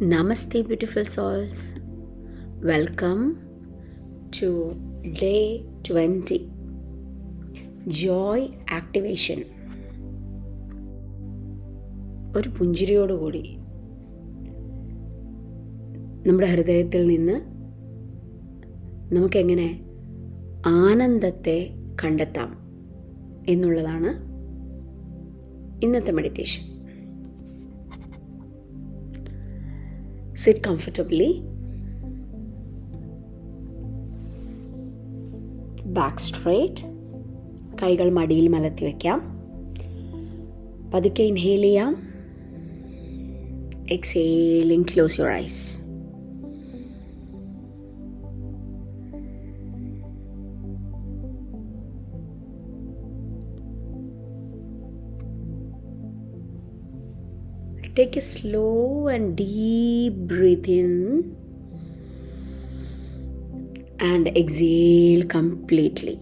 Namaste, beautiful souls welcome to day 20 Joy Activation. ഒരു പുഞ്ചിരിയോടുകൂടി നമ്മുടെ ഹൃദയത്തിൽ നിന്ന് നമുക്കെങ്ങനെ ആനന്ദത്തെ കണ്ടെത്താം എന്നുള്ളതാണ് ഇന്നത്തെ meditation sit comfortably back straight കൈകൾ മടിയിൽ മലത്തി വയ്ക്കാം പതുക്കെ ഇൻഹേൽ ചെയ്യാം. Exhaling close your eyes Take a slow and deep breath in and exhale completely.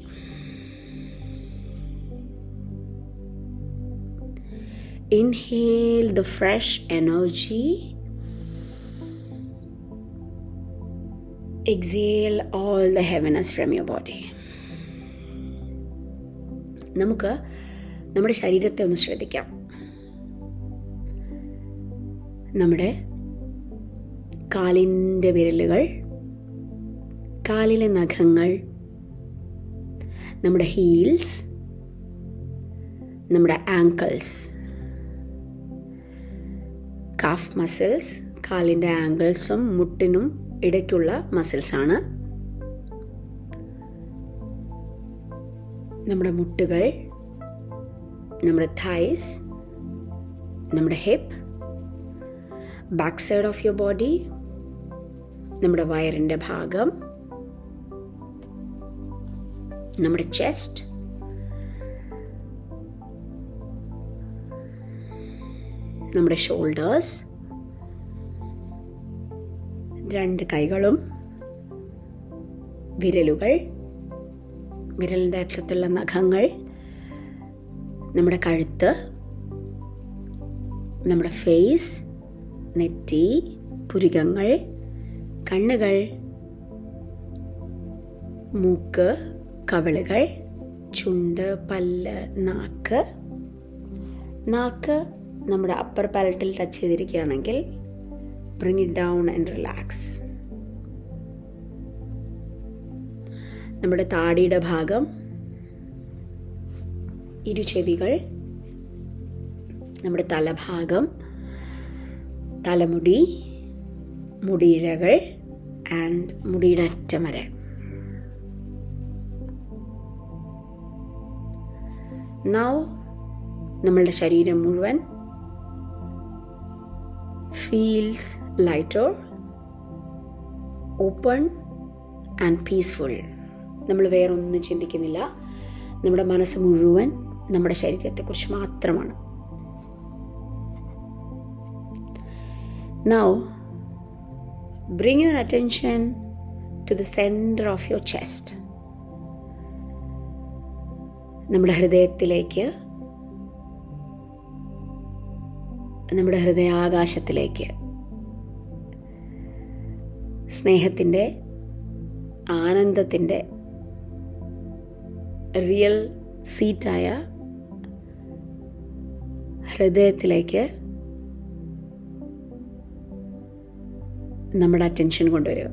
Inhale the fresh energy. Exhale all the heaviness from your body. നമുക്ക് നമ്മുടെ ശരീരത്തെ ഒന്ന് ശ്രദ്ധിക്കാം നമ്മുടെ കാലിന്റെ വിരലുകൾ കാലിലെ നഖങ്ങൾ നമ്മുടെ ഹീൽസ് നമ്മുടെ ആങ്കിൾസ് കാഫ് മസിൽസ് കാലിന്റെ ആങ്കിൾസും മുട്ടിനും ഇടയ്ക്കുള്ള മസിൽസാണ് നമ്മുടെ മുട്ടുകൾ നമ്മുടെ തൈസ് നമ്മുടെ hip back side of your body നമ്മുടെ വയറിന്റെ ഭാഗം നമ്മുടെ ചെസ്റ്റ് നമ്മുടെ ഷോൾഡേഴ്സ് രണ്ട് കൈകളും വിരലുകൾ വിരലിന്റെ അറ്റത്തുള്ള നഖങ്ങൾ നമ്മുടെ കഴുത്ത് നമ്മുടെ ഫേസ് നെറ്റി പുരികങ്ങൾ കണ്ണുകൾ മൂക്ക് കവിളുകൾ ചുണ്ട് പല്ല് നാക്ക്. നാക്ക് നമ്മുടെ അപ്പർ പാലറ്റിൽ touch ചെയ്തിരിക്കുകയാണെങ്കിൽ bring it down and relax നമ്മുടെ താടിയുടെ ഭാഗം ഇരുചെവികൾ നമ്മുടെ തലഭാഗം തലമുടി മുടിയിഴകൾ ആൻഡ് മുടിയുടെ അറ്റം വരെ നൗ നമ്മളുടെ ശരീരം മുഴുവൻ feels lighter open and peaceful നമ്മൾ വേറൊന്നും ചിന്തിക്കുന്നില്ല. നമ്മുടെ മനസ്സ് മുഴുവൻ നമ്മുടെ ശരീരത്തെക്കുറിച്ച് മാത്രമാണ്. Now, bring your attention to the center of your chest. നമ്മുടെ ഹൃദയത്തിലേക്ക് നമ്മുടെ ഹൃദയാകാശത്തിലേക്ക് സ്നേഹത്തിന്റെ ആനന്ദത്തിന്റെ റിയൽ സീറ്റായ ഹൃദയത്തിലേക്ക് നമ്മുടെ അറ്റൻഷൻ കൊണ്ടുവരിക.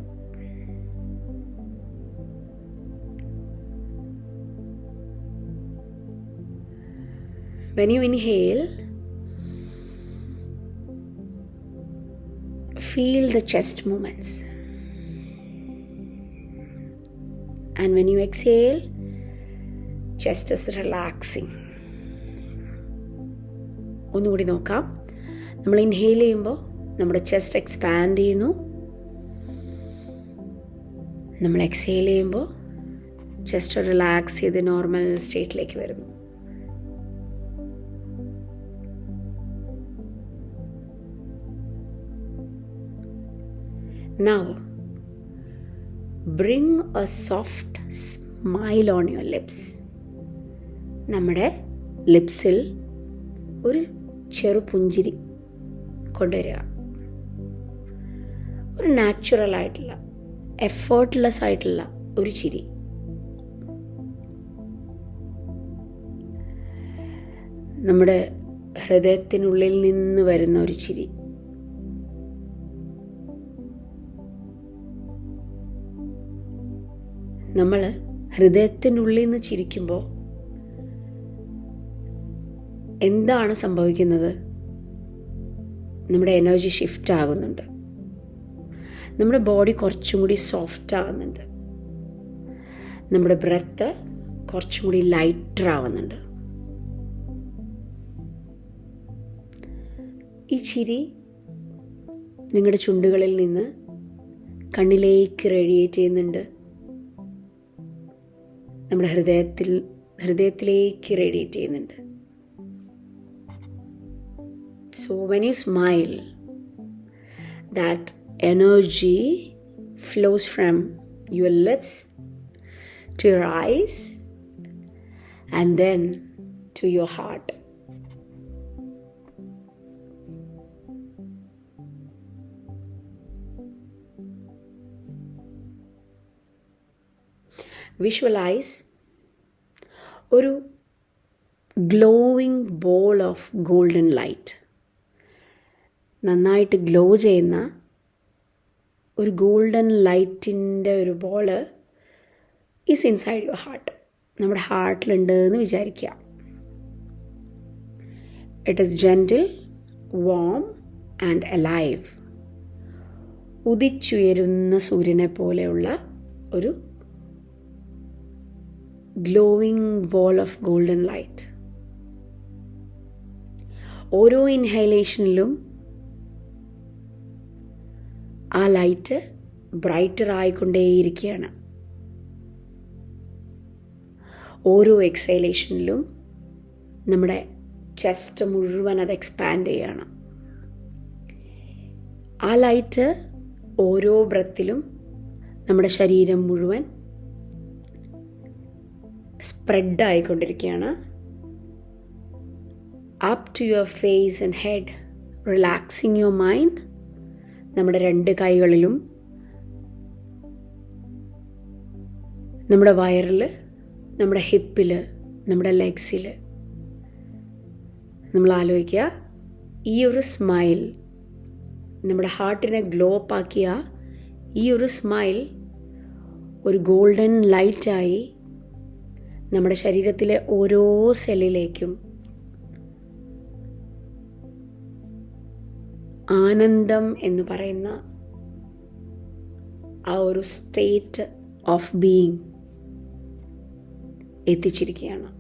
When you inhale feel the chest movements and when you exhale chest is relaxing ഒന്നുകൂടി നോക്കാം. നമ്മൾ ഇൻഹെയിൽ ചെയ്യുമ്പോൾ നമ്മുടെ ചെസ്റ്റ് എക്സ്പാൻഡ് ചെയ്യുന്നു. നമ്മൾ എക്സെയിൽ ചെയ്യുമ്പോൾ ജസ്റ്റ് റിലാക്സ് ചെയ്ത് നോർമൽ സ്റ്റേറ്റിലേക്ക് വരുന്നു. Now bring a soft smile on your lips നമ്മുടെ ലിപ്സിൽ ഒരു ചെറു പുഞ്ചിരി കൊണ്ടുവരിക. ഒരു നാച്ചുറൽ ആയിട്ടുള്ള എഫേർട്ട്ലെസ് ആയിട്ടുള്ള ഒരു ചിരി. നമ്മുടെ ഹൃദയത്തിനുള്ളിൽ നിന്ന് വരുന്ന ഒരു ചിരി. നമ്മൾ ഹൃദയത്തിനുള്ളിൽ നിന്ന് ചിരിക്കുമ്പോൾ എന്താണ് സംഭവിക്കുന്നത്? നമ്മുടെ എനർജി ഷിഫ്റ്റ് ആകുന്നുണ്ട്. നമ്മുടെ ബോഡി കുറച്ചും കൂടി സോഫ്റ്റ് ആവുന്നുണ്ട്. നമ്മുടെ ബ്രത്ത് കുറച്ചും കൂടി ലൈറ്റർ ആവുന്നുണ്ട്. ഈ ചിരി നിങ്ങളുടെ ചുണ്ടുകളിൽ നിന്ന് കണ്ണിലേക്ക് റേഡിയേറ്റ് ചെയ്യുന്നുണ്ട്. നമ്മുടെ ഹൃദയത്തിൽ ഹൃദയത്തിലേക്ക് റേഡിയേറ്റ് ചെയ്യുന്നുണ്ട്. So when you smile that Energy flows from your lips to your eyes and then to your heart. Visualise ഒരു glowing ball of golden light നന്നായിട്ട് ഗ്ലോ ചെയ്യുന്ന ഒരു ഗോൾഡൻ ലൈറ്റിന്റെ ഒരു ball is inside your heart നമ്മുടെ ഹാർട്ടിലുണ്ട് എന്ന് വിചാരിക്കുക. It is gentle warm and alive ഉദിച്ചുയരുന്ന സൂര്യനെ പോലെയുള്ള ഒരു glowing ball of golden light ഓരോ ഇൻഹൈലേഷനിലും ആ ലൈറ്റ് ബ്രൈറ്റർ ആയിക്കൊണ്ടേയിരിക്കുകയാണ്. ഓരോ എക്സൈലേഷനിലും നമ്മുടെ ചെസ്റ്റ് മുഴുവൻ അത് എക്സ്പാൻഡ് ചെയ്യണം. ആ ലൈറ്റ് ഓരോ ബ്രത്തിലും നമ്മുടെ ശരീരം മുഴുവൻ സ്പ്രെഡ് ആയിക്കൊണ്ടിരിക്കുകയാണ്. Up to your face and head relaxing your mind നമ്മുടെ രണ്ട് കൈകളിലും നമ്മുടെ വയറിൽ നമ്മുടെ ഹിപ്പിൽ നമ്മുടെ ലെഗ്സിൽ നമ്മൾ ആലോചിക്കുക ഈ ഒരു സ്മൈൽ നമ്മുടെ ഹാർട്ടിനെ ഗ്ലോ ആക്കിയ ഈ ഒരു സ്മൈൽ ഒരു ഗോൾഡൻ ലൈറ്റായി നമ്മുടെ ശരീരത്തിലെ ഓരോ സെല്ലിലേക്കും ആനന്ദം എന്ന് പറയുന്ന ആ ഒരു സ്റ്റേറ്റ് ഓഫ് ബീയിങ് എത്തിച്ചിരിക്കുകയാണ്.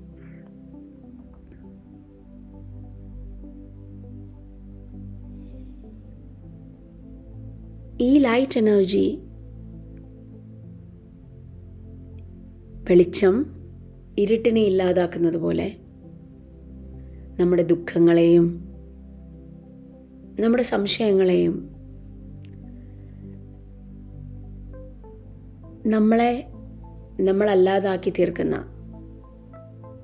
ഈ ലൈറ്റ് എനർജി വെളിച്ചം ഇരുട്ടിനെ ഇല്ലാതാക്കുന്നത് പോലെ നമ്മുടെ ദുഃഖങ്ങളെയും നമ്മുടെ സംശയങ്ങളെയും നമ്മളെ നമ്മളല്ലാതാക്കി തീർക്കുന്ന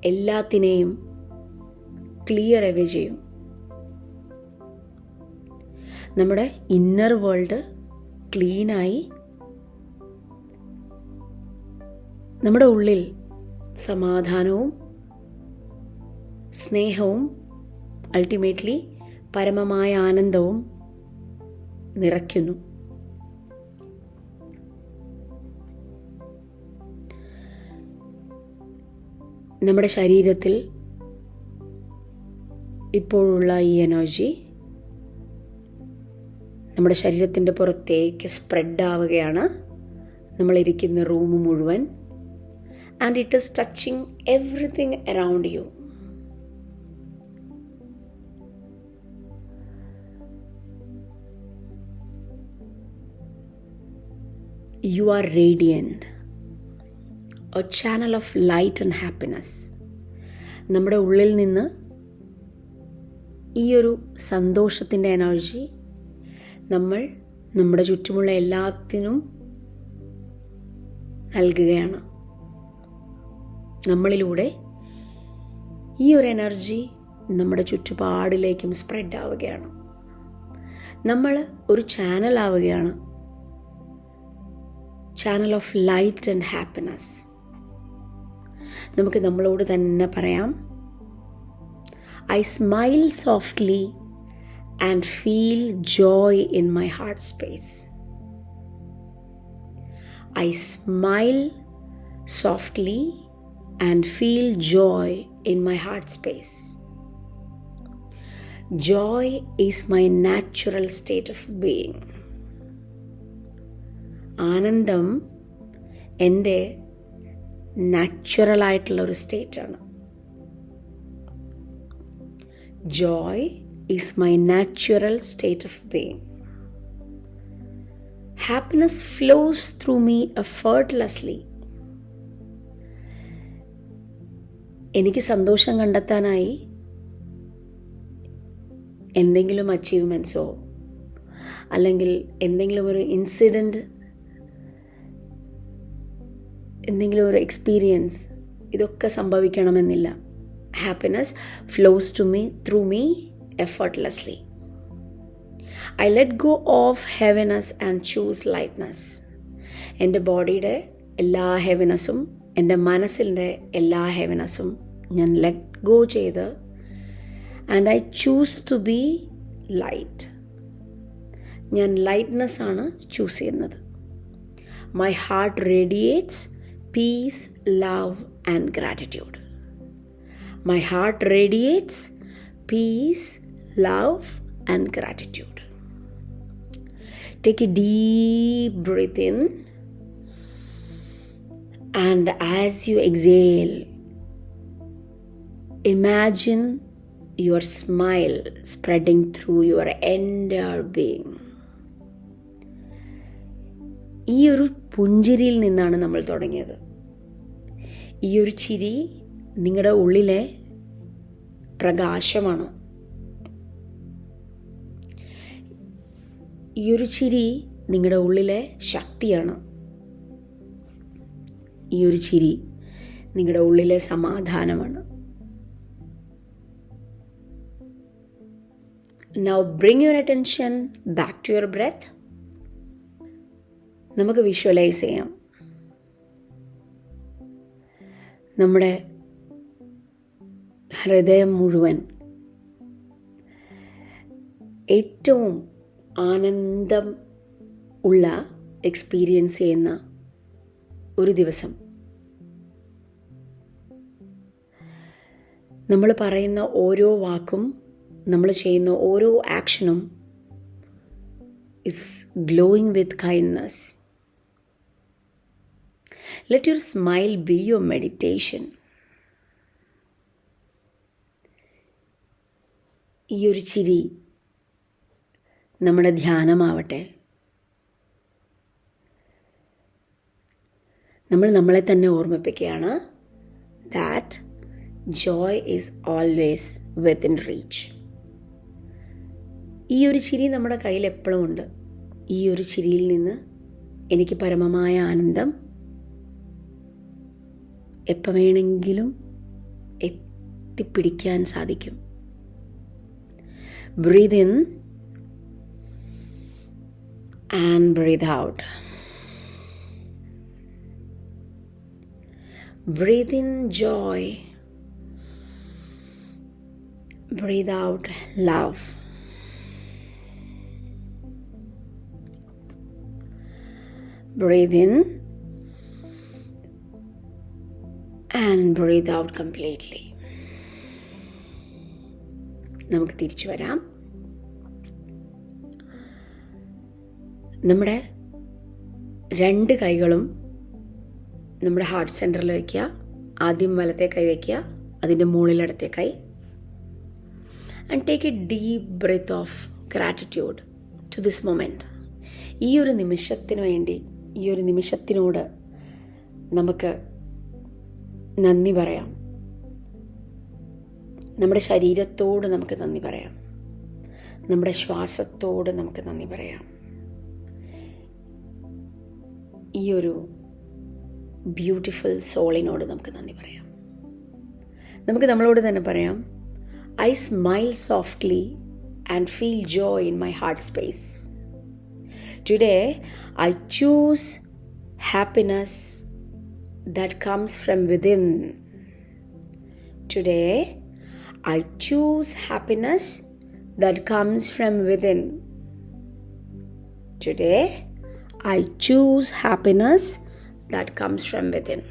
എല്ലാത്തിനെയും ക്ലിയർ അവേ ചെയ്യും നമ്മുടെ ഇന്നർ വേൾഡ് ക്ലീനായി നമ്മുടെ ഉള്ളിൽ സമാധാനവും സ്നേഹവും അൾട്ടിമേറ്റ്ലി പരമമായ ആനന്ദവും നിറയ്ക്കുന്നു. നമ്മുടെ ശരീരത്തിൽ ഇപ്പോഴുള്ള ഈ എനർജി നമ്മുടെ ശരീരത്തിന്റെ പുറത്തേക്ക് സ്പ്രെഡ് ആവുകയാണ് നമ്മളിരിക്കുന്ന റൂം മുഴുവൻ. And it is touching everything around you you are radiant a channel of light and happiness നമ്മുടെ ഉള്ളിൽ നിന്ന് ഈ ഒരു സന്തോഷത്തിന്റെ എനർജി നമ്മൾ നമ്മുടെ ചുറ്റുമുള്ള എല്ലാത്തിനും നൽകുകയാണ്. നമ്മളിലൂടെ ഈ ഒരു എനർജി നമ്മുടെ ചുറ്റുപാടിലേക്കും സ്പ്രെഡ് ആവുകയാണ്. നമ്മൾ ഒരു ചാനൽ ആവുകയാണ്. Channel of light and happiness നമുക്ക് നമ്മളോട് തന്നെ പറയാം. I smile softly and feel joy in my heart space I smile softly and feel joy in my heart space joy is my natural state of being ആനന്ദം എന്റെ നാച്ചുറലായിട്ടുള്ള ഒരു സ്റ്റേറ്റാണ്. Joy is my natural state of being happiness flows through me effortlessly എനിക്ക് സന്തോഷം കണ്ടെത്താനായി എന്തെങ്കിലും അച്ചീവ്മെന്റ്സോ അല്ലെങ്കിൽ എന്തെങ്കിലും ഒരു ഇൻസിഡന്റ് എന്തെങ്കിലും ഒരു എക്സ്പീരിയൻസ് ഇതൊക്കെ സംഭവിക്കണമെന്നില്ല. Happiness flows to me through me effortlessly I let go of heaviness and choose lightness എന്റെ ബോഡിയുടെ എല്ലാ ഹെവിനെസ്സും എന്റെ മനസ്സിന്റെ എല്ലാ ഹെവിനെസ്സും ഞാൻ ലെറ്റ് ഗോ ചെയ്ത് and I choose to be light ഞാൻ ലൈറ്റ്നെസ് ആണ് ചൂസ് ചെയ്യുന്നത്. My heart radiates peace love and gratitude my heart radiates peace love and gratitude take a deep breath in and as you exhale, imagine your smile spreading through your entire being. ഈ ഒരു പുഞ്ചിരിയിൽ നിന്നാണ് നമ്മൾ തുടങ്ങിയത്. ഈ ഒരു ചിരി നിങ്ങളുടെ ഉള്ളിലെ പ്രകാശമാണ്. ഈ ഒരു ചിരി നിങ്ങളുടെ ഉള്ളിലെ ശക്തിയാണ്. ഈ ഒരു ചിരി നിങ്ങളുടെ ഉള്ളിലെ സമാധാനമാണ്. Now bring your attention back to your breath നമുക്ക് വിഷ്വലൈസ് ചെയ്യാം. നമ്മുടെ ഹൃദയം മുഴുവൻ ഏറ്റവും ആനന്ദം ഉള്ള എക്സ്പീരിയൻസ് ചെയ്യുന്ന ഒരു ദിവസം. നമ്മൾ പറയുന്ന ഓരോ വാക്കും നമ്മൾ ചെയ്യുന്ന ഓരോ ആക്ഷനും is glowing with kindness let your smile be your meditation. ഈ ഒരു ചിരി നമ്മുടെ ധ്യാനമാവട്ടെ. നമ്മൾ നമ്മളെ തന്നെ ഓർമ്മിപ്പിക്കുകയാണ് that joy is always within reach ഈ ഒരു ചിരി നമ്മുടെ കയ്യിൽ എപ്പോഴും ഉണ്ട്. ഈ ഒരു ചിരിയിൽ നിന്ന് എനിക്ക് പരമമായ ആനന്ദം എപ്പോൾ വേണമെങ്കിലും എത്തിപ്പിടിക്കാൻ സാധിക്കും. Breathe in and breathe out breathe in joy breathe out love Breathe in and breathe out completely നമുക്ക് തിരിച്ചു വരാം. നമ്മുടെ രണ്ട് കൈകളും നമ്മുടെ ഹാർട്ട് സെന്ററിൽ വയ്ക്കുക ആദ്യം വലത്തെ കൈ വയ്ക്കുക അതിന്റെ മുകളിലടത്തെ കൈ. And take a deep breath of gratitude to this moment ഈ ഒരു നിമിഷത്തിന് വേണ്ടി ഈ ഒരു നിമിഷത്തിനോട് നമുക്ക് നന്ദി പറയാം. നമ്മുടെ ശരീരത്തോട് നമുക്ക് നന്ദി പറയാം. നമ്മുടെ ശ്വാസത്തോട് നമുക്ക് നന്ദി പറയാം. ഈ ഒരു ബ്യൂട്ടിഫുൾ സോളിനോട് നമുക്ക് നന്ദി പറയാം. നമുക്ക് നമ്മളോട് തന്നെ പറയാം I smile softly and feel joy in my heart space. Today I choose happiness that comes from within. Today, I choose happiness that comes from within. Today, I choose happiness that comes from within.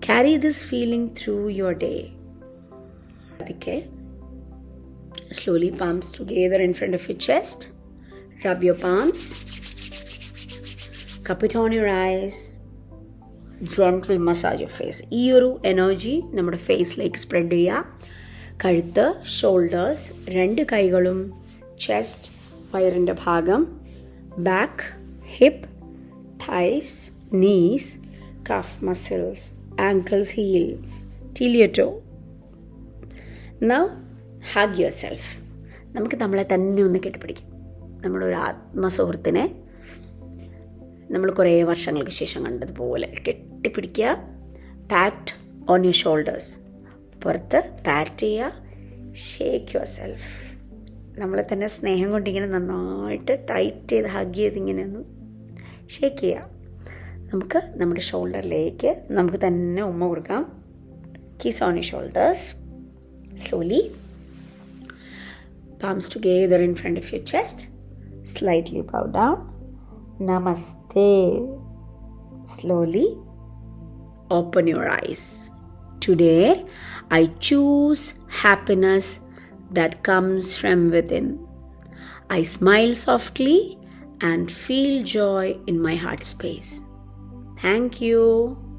Carry this feeling through your day. Okay. Slowly, palms together in front of your chest. Rub your palms. Cup it on your eyes. Gently massage your face ഈ ഒരു energy നമ്മുടെ ഫേസിലേക്ക് spread ചെയ്യുക കഴുത്ത് shoulders രണ്ട് കൈകളും chest വയറിന്റെ ഭാഗം back hip thighs knees calf muscles ankles heels ടിലിയറ്റോ now hug yourself നമുക്ക് നമ്മളെ തന്നെ ഒന്ന് കെട്ടിപ്പിടിക്കാം. നമ്മുടെ ഒരു ആത്മസുഹൃത്തിനെ നമ്മൾ കുറേ വർഷങ്ങൾക്ക് ശേഷം കണ്ടതുപോലെ കെട്ടിപ്പിടിക്കുക പാറ്റ് ഓൺ യുവർ ഷോൾഡേഴ്സ് പുറത്ത് പാറ്റ് ചെയ്യുക ഷേക്ക് യുവർ സെൽഫ് നമ്മളെ തന്നെ സ്നേഹം കൊണ്ടിങ്ങനെ നന്നായിട്ട് ടൈറ്റ് ചെയ്ത് ഹഗ് ചെയ്ത് ഇങ്ങനെ ഒന്ന് ഷേക്ക് ചെയ്യുക. നമുക്ക് നമ്മുടെ ഷോൾഡറിലേക്ക് നമുക്ക് തന്നെ ഉമ്മ കൊടുക്കാം. Kiss on you shoulders slowly palms together in front of your chest. Slightly bow down. Namaste. Slowly open your eyes. Today, I choose happiness that comes from within. I smile softly and feel joy in my heart space. Thank you.